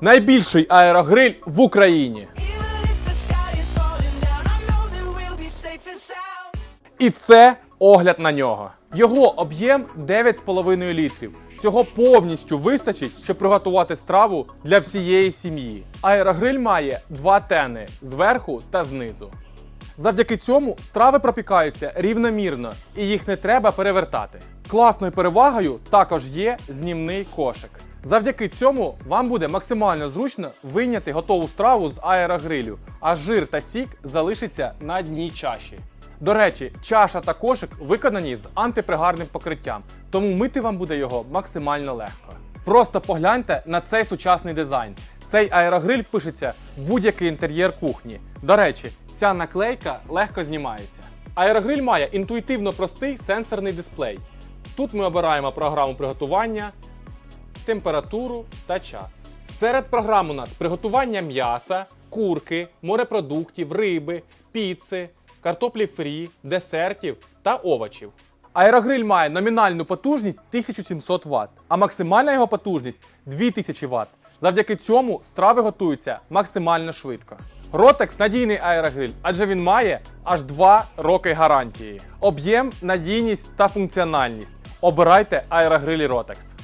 Найбільший аерогриль в Україні. І це огляд на нього. Його об'єм 9,5 літрів. Цього повністю вистачить, щоб приготувати страву для всієї сім'ї. Аерогриль має два тени зверху та знизу. Завдяки цьому страви пропікаються рівномірно і їх не треба перевертати. Класною перевагою також є знімний кошик. Завдяки цьому вам буде максимально зручно вийняти готову страву з аерогрилю, а жир та сік залишиться на дні чаші. До речі, чаша та кошик виконані з антипригарним покриттям, тому мити вам буде його максимально легко. Просто погляньте на цей сучасний дизайн. Цей аерогриль впишеться в будь-який інтер'єр кухні. До речі, ця наклейка легко знімається. Аерогриль має інтуїтивно простий сенсорний дисплей. Тут ми обираємо програму приготування, температуру та час. Серед програм у нас приготування м'яса, курки, морепродуктів, риби, піци, картоплі фрі, десертів та овочів. Аерогриль має номінальну потужність 1700 Вт, а максимальна його потужність 2000 Вт. Завдяки цьому страви готуються максимально швидко. Rotex надійний аерогриль, адже він має аж 2 роки гарантії. Об'єм, надійність та функціональність. Обирайте аерогрилі Rotex.